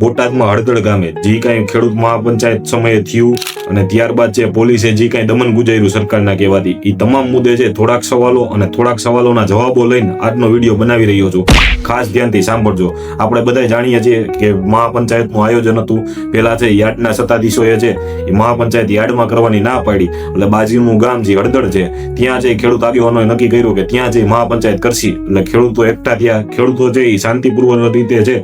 બોટાદમાં હળદળ ગામે જે કાંઈ ખેડૂત મહાપંચાયત સમયે થયું અને ત્યારબાદ છે પોલીસે જે કાંઈ દમન ગુજાર્યું સરકારના કહેવાથી એ તમામ મુદ્દે છે, થોડાક સવાલો અને થોડાક સવાલોના જવાબો લઈને આજનો વીડિયો બનાવી રહ્યો છું. ખાસ ધ્યાનથી સાંભળજો. આપણે બધા જાણીએ છીએ કે મહાપંચાયતનું આયોજન હતું. પહેલા છે યાર્ડના સત્તાધીશોએ છે એ મહાપંચાયત યાર્ડમાં કરવાની ના પાડી. એટલે બાજુનું ગામ જે હળદળ છે, ત્યાં જે ખેડૂત આગેવાનોએ નક્કી કર્યું કે ત્યાં જે મહાપંચાયત કરશી. એટલે ખેડૂતો એકઠા થયા. ખેડૂતો એ શાંતિપૂર્વક રીતે છે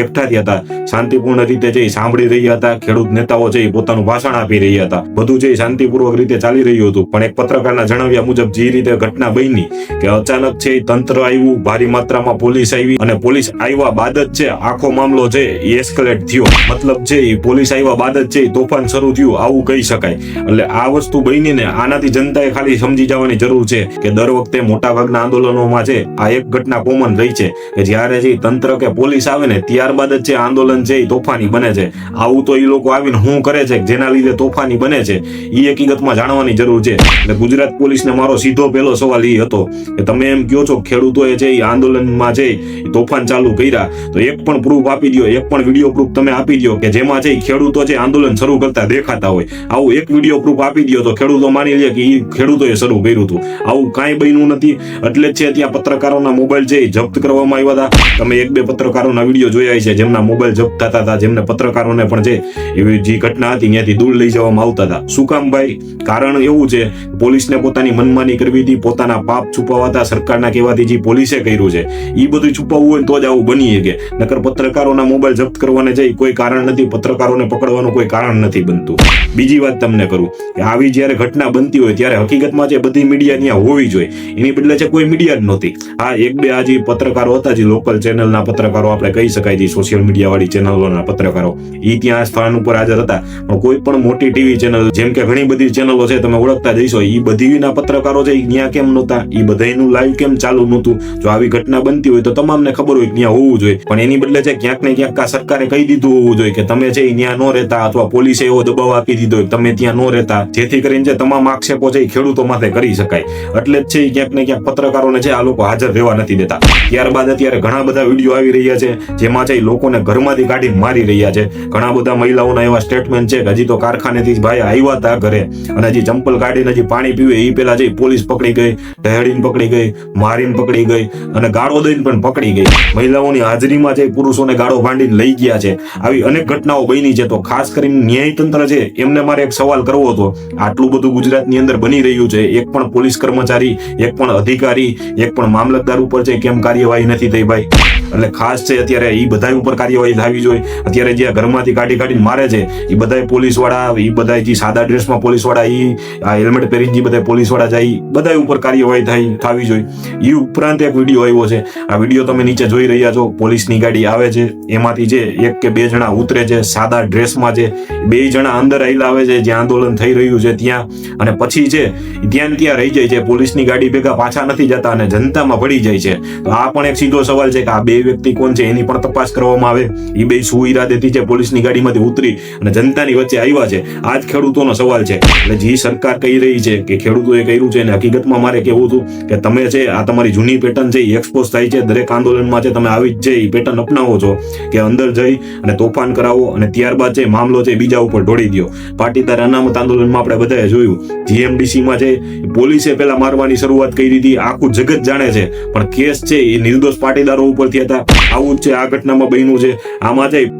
એકઠા થયા હતા. શાંતિપૂર્ણ રીતે જે સાંભળી રહ્યા હતા, ખેડૂત નેતાઓ છે પોતાનું ભાષણ આપી રહ્યા હતા, બધું જે શાંતિપૂર્વક રીતે ચાલી રહ્યું હતું. પણ એક પત્રકારના જણાવ્યા મુજબ, જે રીતે ઘટના બની કે અચાનક છે તંત્ર આવ્યું, ભારી માત્રામાં પોલીસ આવી અને પોલીસ આવ્યા બાદ જ છે, આખો મામલો છે એ એસ્કેલેટ થયો. મતલબ છે, એ પોલીસ આવ્યા બાદ જ છે તોફાન શરૂ થયું, આવું કહી શકાય. એટલે આ વસ્તુ બની ને આનાથી જનતાએ ખાલી સમજી જવાની જરૂર છે કે દર વખતે મોટા ભાગના આંદોલનોમાં છે, આ એક ઘટના કોમન રહી છે. કે જ્યારે જે તંત્ર કે પોલીસ આવે ને, ત્યારબાદ જ છે, આંદોલન છે એ તોફાની બને છે. આવું તો એ લોકો આવીને શું કરે છે જેના લીધે તોફાની બને છે એ હકીકતમાં જાણવાની જરૂર છે. એટલે ગુજરાત પોલીસને મારો સીધો પહેલો સવાલ એ હતો કે તમે એમ કહો છો ખેડૂતોએ છે એ આંદોલનમાં છે એ તોફાન ચાલુ કર્યા? તો એક પણ પ્રૂફ આપી દો એક પણ વીડિયો પ્રૂફ તમે આપી દો કે જેમાં છે એ ખેડૂતો છે આંદોલન શરૂ કરતા દેખાતા હોય. આવું એક વીડિયો પ્રૂફ આપી દો તો ખેડૂતો માની લે કે એ ખેડૂતોએ શરૂ કર્યું હતું. આવું કાંઈ બન્યું નથી. એટલે જ છે ત્યાં પત્રકારોના મોબાઈલ છે એ જપ્ત કરવામાં આવ્યા હતા. તમે એક બે પત્રકારોના વીડિયો જોયા છે જેમના મોબાઈલ જપ્ત થતા હતા જેમને પત્રકારોને પણ જે એવી જે ઘટના હતી ત્યાંથી દૂર લઈ જવામાં આવતા હતા. શું કામ ભાઈ? કારણ એવું છે, પોલીસને પોતાની મનમાની કરવી હતી, પોતાના પાપ છુપાવવા હતા, સરકારના કહેવાથી જે પોલીસે કર્યું છે એ બધું છુપાવવું હોય તો જ આવું બની શકે. નકર પત્રકારોના મોબાઈલ જપ્ત કરવાને જઈ કોઈ કારણ નથી, પત્રકારોને પકડવાનું કોઈ કારણ નથી બનતું. બીજી વાત તમને કરું, કે આવી જ્યારે ઘટના બનતી હોય, ત્યારે હકીકતમાં જે બધી મીડિયા ત્યાં હોવી જોઈએ. એની બદલે છે કોઈ મીડિયા જ નહોતી. હા એક બે આ જે પત્રકારો હતા, જે લોકલ ચેનલના પત્રકારો આપણે કહી શકાય જે સોશિયલ મીડિયા વાળી ચેનલોના પત્રકારો. એ ત્યાં સ્થાન ઉપર હાજર હતા. કોઈ પણ મોટી ટીવી ચેનલ જેમ કે ઘણી બધી ચેનલો છે, તમે ઓળખતા જઈશો એ બધીના પત્રકારો છે ત્યાં કેમ નહોતા? એ બધાનું લાઈવ કેમ ચાલુ નહોતું? જો આવી ઘટના બનતી હોય તો તમામને ખબર હોય ત્યાં હોવું જોઈએ. પણ એની બદલે છે, ક્યાંક ને ક્યાંક સરકારે કહી દીધું હોવું જોઈએ કે તમે છે ત્યાં ન રહેતા અથવા પોલીસે એવો દબાવ આપી દીધો હોય તમે ત્યાં ન રહેતા. જેથી કરીને જે તમામ આક્ષેપો છે એ ખેડૂતો માથે કરી શકાય. એટલે જ છે ક્યાંક ને ક્યાંક પત્રકારોને છે, આ લોકો હાજર રહેવા નથી દેતા. ત્યારબાદ અત્યારે ઘણા બધા વીડિયો આવી રહ્યા છે, જેમાં છે લોકોને ઘરમાંથી કાઢી મારી રહ્યા છે. ઘણા બધા મહિલાઓના એવા સ્ટેટમેન્ટ છે કે હજી તો કારખાનેથી ભાઈ આવ્યા હતા ઘરે. અને હજી ચંપલ કાઢીને હજી પાણી પીવે એ પેલા જઈ પોલીસ પકડી ગઈ ઢહેડીને પકડી ગઈ, મારીને પકડી ગઈ અને ગાળો દઈને પણ પકડી ગઈ. મહિલાઓની હાજરીમાં જે પુરુષોને ગાળો ભાંડીને લઈ ગયા છે. આવી અનેક ઘટનાઓ બની છે. તો ખાસ કરીને ન્યાયતંત્ર છે, એમને મારે એક સવાલ કરવો હતો. આટલું બધું ગુજરાતની અંદર બની રહ્યું છે. એક પણ પોલીસ કર્મચારી, એક પણ અધિકારી, એક પણ મામલતદાર ઉપર છે. કેમ કાર્યવાહી નથી થઈ ભાઈ? એટલે ખાસ છે અત્યારે એ બધા ઉપર કાર્યવાહી થવી જોઈએ. અત્યારે જે ઘરમાંથી કાઢી કાઢીને મારે છે એ બધા પોલીસવાળા એ બધા જે સાદા ડ્રેસમાં પોલીસવાળા એ આ હેલ્મેટ પહેરીને જે બધા પોલીસવાળા જાય બધા ઉપર કાર્યવાહી થાય, થવી જોઈએ. એ ઉપરાંત એક વીડિયો આવ્યો છે. આ વીડિયો તમે નીચે જોઈ રહ્યા છો. પોલીસની ગાડી આવે છે. એમાંથી જે એક કે બે જણા ઉતરે છે, સાદા ડ્રેસમાં છે. બે જણા અંદર આવેલા આવે છે જ્યાં આંદોલન થઈ રહ્યું છે ત્યાં. અને પછી છે ત્યાં ત્યાં રહી જાય છે. પોલીસની ગાડી ભેગા પાછા નથી જતા અને જનતામાં પડી જાય છે. તો આ પણ એક સીધો સવાલ છે કે આ બે વ્યક્તિ કોણ છે એની પણ તપાસ કરવામાં આવે. એ બે શું ઈરાદેથી છે? પોલીસની ગાડીમાંથી ઉતરી અને જનતાની વચ્ચે આવ્યા છે. આ જ ખેડૂતોનો સવાલ છે. એટલે જે સરકાર કહી રહી છે કે ખેડૂતોએ કર્યું છે અને હકીકતમાં મારે કહેવું હતું કે તમે છે, આ તમારી જૂની પેટર્ન છે એ એક્સપોઝ થાય છે. દરેક આંદોલનમાં છે, તમે આવી જ છે એ પેટર્ન અપનાવો છો કે અંદર જઈ અને તોફાન કરાવો અને ત્યારબાદ છે મામલો છે બીજા ઉપર ઢોળી દો પાટીદાર અનામત આંદોલનમાં આપણે બધાએ જોયું. જીએમડીસીમાં છે પોલીસે પેલા મારવાની શરૂઆત કરી હતી આખું જગત જાણે છે. પણ કેસ છે એ નિર્દોષ પાટીદારો ઉપરથી હતા આવું જ છે આ ઘટનામાં બન્યું છે. આમાં છે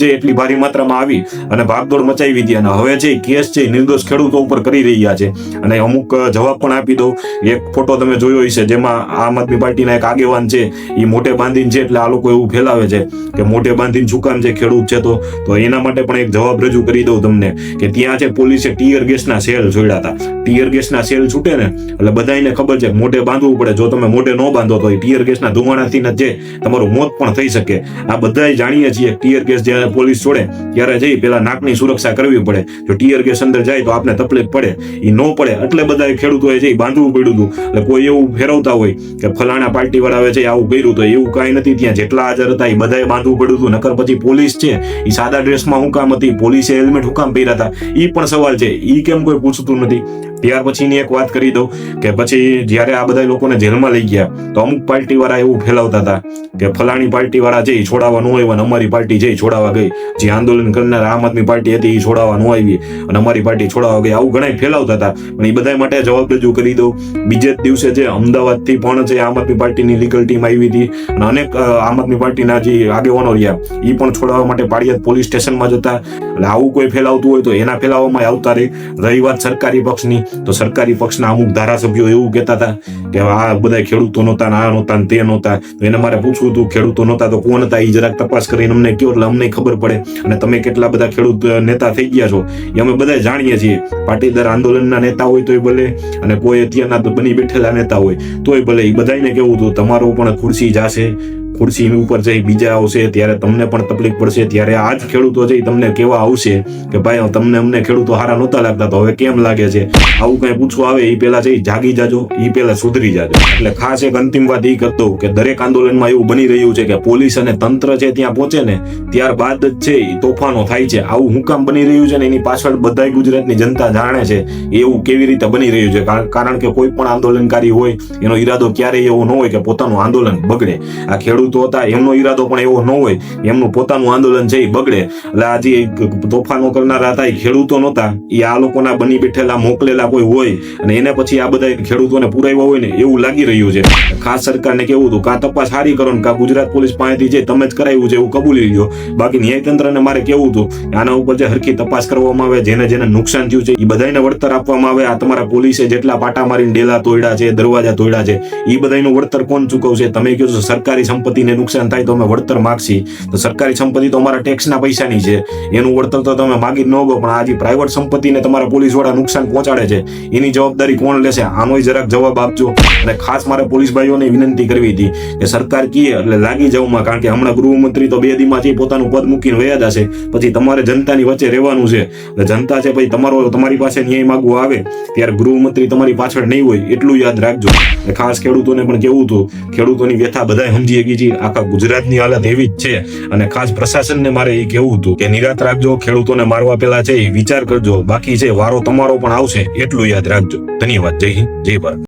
જે એટલી ભારી માત્રામાં આવી અને ભાગદોડ મચાવી દીધી. અને હવે છે કેસ છે નિર્દોષ ખેડૂતો ઉપર કરી રહ્યા છે. અને અમુક જવાબ પણ આપી દઉં. એક ફોટો તમે જોયો હશે જેમાં આમ આદમી પાર્ટીના એક આગેવાન છે, એ મોટે બાંધીને છે એટલે આ લોકો એવું ફેલાવે છે કે મોટે બાંધીને શું છે ખેડૂત છે તો તો એના માટે પણ એક જવાબ રજૂ કરી દઉં તમને કે ત્યાં છે પોલીસે ટીયર ગેસના સેલ છોડ્યા હતા. ટીયર ગેસના સેલ છૂટે ને, એટલે બધાને ખબર છે મોટે બાંધવું પડે. જો તમે મોઢે ન બાંધો તો એ ટીયર ગેસના ધુમાડાથી ને જે તમારું મોત પણ થઈ શકે. આ બધાય જાણીએ છીએ ટીયર ગેસ જ્યારે પોલીસ છોડે, ત્યારે જઈ પેલા નાકની સુરક્ષા કરવી પડે. જો ટીયર ગેસ અંદર જાય તો આપને તકલીફ પડે. એ ન પડે. એટલે બધા ખેડૂતોએ જઈ બાંધવું પડ્યું હતું. એટલે કોઈ એવું ફેરવતા હોય કે ફલાણા પાર્ટી વાળા છે આવું કર્યું તો એવું કાંઈ નથી. ત્યાં જેટલા હાજર હતા એ બધાએ બાંધવું પડ્યું હતું. નકર પછી પોલીસ છે એ સાદા ડ્રેસમાં હું કામ હતી, પોલીસે હેલ્મેટ હું કામ પહેર્યા હતા. એ પણ સવાલ છે. એ કેમ કોઈ પૂછતું નથી? ત્યાર પછીની એક વાત કરી દઉં કે પછી જ્યારે આ બધા લોકોને જેલમાં લઈ ગયા, તો અમુક પાર્ટી વાળા એવું ફેલાવતા હતા કે ફલાણી પાર્ટી વાળા જે છોડાવવા ન આવ્યા અને અમારી પાર્ટી જઈ છોડાવવા. ગઈ. જે આંદોલન કરનાર આમ આદમી પાર્ટી હતી એ છોડાવવા ન આવી અને અમારી પાર્ટી છોડાવવા ગઈ. આવું ઘણા ફેલાવતા હતા. પણ એ બધા માટે જવાબ રજૂ કરી દઉં. બીજે દિવસે જે અમદાવાદથી પણ જે આમ આદમી પાર્ટીની લીગલ ટીમ આવી હતી અને અનેક આમ આદમી પાર્ટીના જે આગેવાનો રહ્યા એ પણ છોડાવવા માટે પાળિયાદ પોલીસ સ્ટેશનમાં જતા. એટલે આવું કોઈ ફેલાવતું હોય તો એના ફેલાવવામાં આવતા રહે રહી વાત સરકારી પક્ષની. તો સરકારી પક્ષના અમુક ધારાસભ્યો એવું કહેતા હતા કે આ બધા ખેડૂતો નહોતા આ નહોતા તે નહોતા. એને મારે પૂછવું હતું, ખેડૂતો નહોતા તો કોણ હતા? એ જરાક તપાસ કરીને અમને કયો, એટલે અમને ખબર પડે. અને તમે કેટલા બધા ખેડૂત નેતા થઈ ગયા છો. એ અમે બધા જાણીએ છીએ. પાટીદાર આંદોલનના નેતા હોય તોય ભલે, અને કોઈ અત્યારના બની બેઠેલા નેતા હોય તોય ભલે. એ બધાને કેવું હતું તમારો પણ ખુરશી જાશે. ખુરશી ઉપર જઈ બીજા આવશે, ત્યારે તમને પણ તકલીફ પડશે. ત્યારે આ જ ખેડૂતો છે તમને કેવા આવશે કે ભાઈ તમને અમને ખેડૂતો હારા નહોતા લાગતા, તો હવે કેમ લાગે છે? આવું કઈ પૂછવા આવે એ પેલા જઈ જાગી જાજો એ પેલા સુધરી જાજો. એટલે ખાસ એક અંતિમ વાત એ કરતો કે દરેક આંદોલનમાં એવું બની રહ્યું છે કે પોલીસ અને તંત્ર છે ત્યાં પહોંચે ને, ત્યારબાદ જ છે એ તોફાનો થાય છે. આવું હું કામ બની રહ્યું છે ને, એની પાછળ બધા ગુજરાતની જનતા જાણે છે એવું કેવી રીતે બની રહ્યું છે. કારણ કે કોઈ પણ આંદોલનકારી હોય, એનો ઈરાદો ક્યારેય એવો ન હોય કે પોતાનું આંદોલન બગડે. આ ખેડૂતો હતા. એમનો ઈરાદો પણ એવો ન હોય. એમનું પોતાનું આંદોલન છે એ બગડે. એટલે આ જે તોફાનો કરનારા હતા, એ ખેડૂતો નહોતા. એ આ લોકોના બની બેઠેલા, મોકલેલા કોઈ હોય. અને એને પછી આ બધા ખેડૂતોને પુરાવ્યા હોય ને, એવું લાગી રહ્યું છે. ખાસ સરકારને કેવું હતું કાં તપાસ સારી કરો ને, કાં ગુજરાત પોલીસ પાસેથી જે તમે જ કરાવ્યું છે, એવું કબૂલી લ્યો. બાકી ન્યાયતંત્રને મારે કેવું હતું આના ઉપર જે હરખી તપાસ કરવામાં આવે, જેને જેને નુકસાન થયું છે, એ બધાને વળતર આપવામાં આવે. આ તમારા પોલીસે જેટલા પાટા મારીને ડેલા તોડ્યા છે, દરવાજા તોડ્યા છે, એ બધાનું વળતર કોણ ચૂકવશે? તમે કહો છો સરકારી સંપત્તિને નુકસાન થાય તો અમે વળતર માગશી. તો સરકારી સંપત્તિ તો અમારા ટેક્સના પૈસાની છે. એનું વળતર તો તમે માગી ન ગો, પણ આ જે પ્રાઇવેટ સંપત્તિને તમારા પોલીસવાળા નુકસાન પહોંચાડે છે, એની જવાબદારી કોણ લેશે? આનો જરાક જવાબ આપજો. અને ખાસ મારે પોલીસ ભાઈઓને વિનંતી કરવી હતી કે સરકાર કીએ, એટલે લાગી જવામાં કારણ કે હમણાં ગૃહમંત્રી તો બે દીમાંથી પોતાનું પદ મૂકીને વયા જશે. પછી તમારે જનતાની વચ્ચે રહેવાનું છે. એટલે જનતા છે, પછી તમારો, તમારી પાસે ન્યાય માગવો આવે, ત્યારે ગૃહમંત્રી તમારી પાછળ નહીં હોય, એટલું યાદ રાખજો. ખાસ ખેડૂતોને પણ કેવું હતું, ખેડૂતોની વ્યથા બધા સમજી શકી છે આખા ગુજરાતની હાલત એવી જ છે. અને ખાસ પ્રશાસનને મારે એ કેવું હતું કે નિરાત રાખજો, ખેડૂતોને મારવા પેલા છે એ વિચાર કરજો. બાકી છે, વારો તમારો પણ આવશે, એટલું યાદ રાખજો. ધન્યવાદ. જય હિન્દ. જય ભારત.